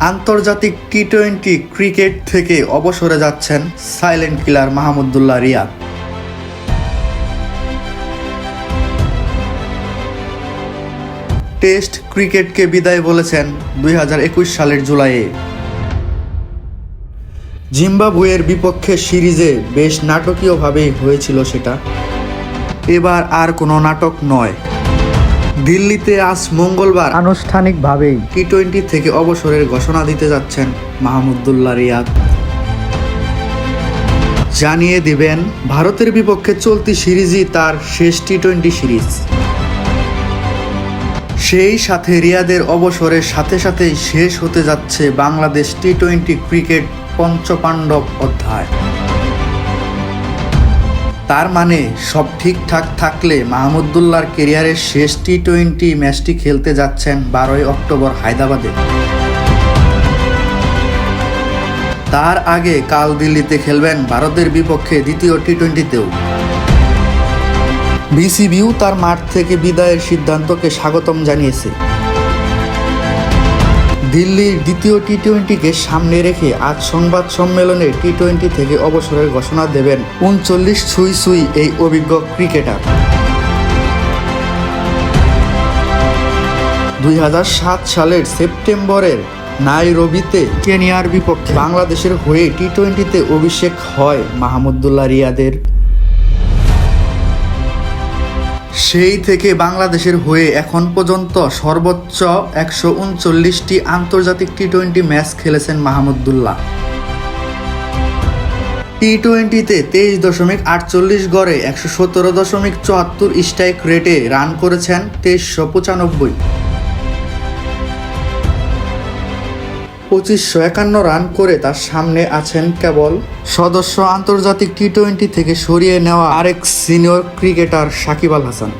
আন্তর্জাতিক টি twenty cricket থেকে অবসরে যাচ্ছেন silent killer Mahmudullah Riyad. Test ক্রিকেটকে বিদায় বলেছেন দুই হাজার একুশ সালের জুলাইয়ে। জিম্বাবুয়ের বিপক্ষে সিরিজে বেশ নাটকীয়ভাবেই হয়েছিল সেটা। এবার আর কোনো নাটক নয়। দিল্লিতে আজ মঙ্গলবার আনুষ্ঠানিকভাবেই টি টোয়েন্টি থেকে অবসরের ঘোষণা দিতে যাচ্ছেন মাহমুদুল্লাহ রিয়াদ। জানিয়ে দিবেন ভারতের বিপক্ষে চলতি সিরিজই তার শেষ টি টোয়েন্টি সিরিজ। সেই সাথে রিয়াদের অবসরের সাথে সাথেই শেষ হতে যাচ্ছে বাংলাদেশ টি টোয়েন্টি ক্রিকেট পঞ্চপাণ্ডব অধ্যায়। তার মানে সব ঠিকঠাক থাকলে মাহমুদুল্লাহর কেরিয়ারের শেষ টি টোয়েন্টি ম্যাচটি খেলতে যাচ্ছেন বারোই অক্টোবর হায়দ্রাবাদে। তার আগে কাল দিল্লিতে খেলবেন ভারতের বিপক্ষে দ্বিতীয় টি টোয়েন্টিতেও বিসিবিও তার মাঠ থেকে বিদায়ের সিদ্ধান্তকে স্বাগতম জানিয়েছে। দিল্লির দ্বিতীয় টি টোয়েন্টিকে সামনে রেখে আজ সংবাদ সম্মেলনে টি টোয়েন্টি থেকে অবসরের ঘোষণা দেবেন উনচল্লিশ ছুঁই ছুঁই এই অভিজ্ঞ ক্রিকেটার। দুই হাজার সাত সালের সেপ্টেম্বরের নাইরোবিতে কেনিয়ার বিপক্ষে বাংলাদেশের হয়ে টি টোয়েন্টিতে অভিষেক হয় মাহমুদুল্লাহ রিয়াদের। সেই থেকে বাংলাদেশের হয়ে এখন পর্যন্ত সর্বোচ্চ একশো উনচল্লিশটি আন্তর্জাতিক টি টোয়েন্টি ম্যাচ খেলেছেন মাহমুদুল্লাহ টি টোয়েন্টিতে তেইশ দশমিক আটচল্লিশ গড়ে একশো সতেরো দশমিক চুয়াত্তর স্ট্রাইক রেটে রান করেছেন তেইশশো পঁচানব্বই। পঁচিশশো একান্ন রান করে তার সামনে আছেন কেবল সদস্য আন্তর্জাতিক টি টোয়েন্টি থেকে সরিয়ে নেওয়া আরেক সিনিয়র ক্রিকেটার সাকিব আল হাসান।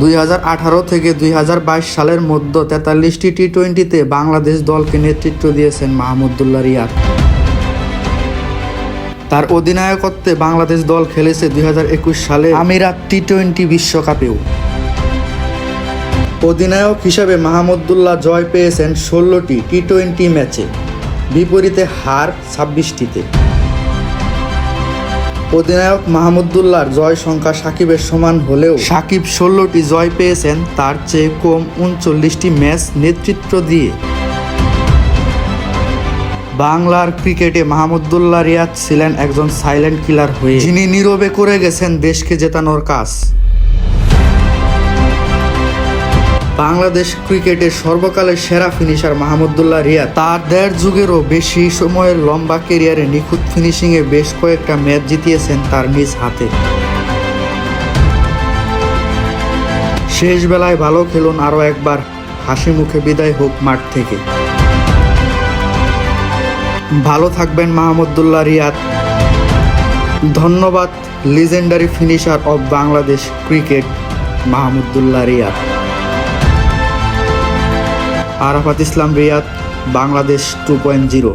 দুই হাজার আঠারো থেকে দুই হাজার বাইশ সালের মধ্যে তেতাল্লিশটি টি টোয়েন্টিতে বাংলাদেশ দলকে নেতৃত্ব দিয়েছেন মাহমুদুল্লাহ রিয়াদ। তার অধিনায়কত্বে বাংলাদেশ দল খেলেছে দুই হাজার একুশ সালে আমিরাত টি টোয়েন্টি বিশ্বকাপেও। অধিনায়ক হিসাবে মাহমুদুল্লাহ জয় পেয়েছেন ষোলোটি টি টোয়েন্টি ম্যাচে। বিপরীতে হার ছাব্বিশটিতে। অধিনায়ক মাহমুদুল্লাহর জয় সংখ্যা সাকিবের সমান হলেও সাকিব ষোলোটি জয় পেয়েছেন, তার চেয়ে কম উনচল্লিশটি ম্যাচ নেতৃত্ব দিয়ে। বাংলার ক্রিকেটে মাহমুদুল্লাহ রিয়াদ ছিলেন একজন সাইলেন্ট কিলার হয়ে। যিনি নীরবে করে গেছেন দেশকে জেতানোর কাজ। বাংলাদেশ ক্রিকেটের সর্বকালের সেরা ফিনিশার মাহমুদুল্লাহ রিয়া তার দেড় যুগেরও বেশি সময়ের লম্বা কেরিয়ারে নিখুঁত ফিনিশিংয়ে বেশ কয়েকটা ম্যাচ জিতিয়েছেন তার নিজ হাতে। শেষ বেলায় ভালো খেলুন আরও একবার। হাসি মুখে বিদায় হোক মাঠ থেকে। ভালো থাকবেন মাহমুদুল্লাহ রিয়াদ। ধন্যবাদ legendary finisher of Bangladesh cricket Mahmudullah Riyad. Arafat Islam Riyad Bangladesh two point zero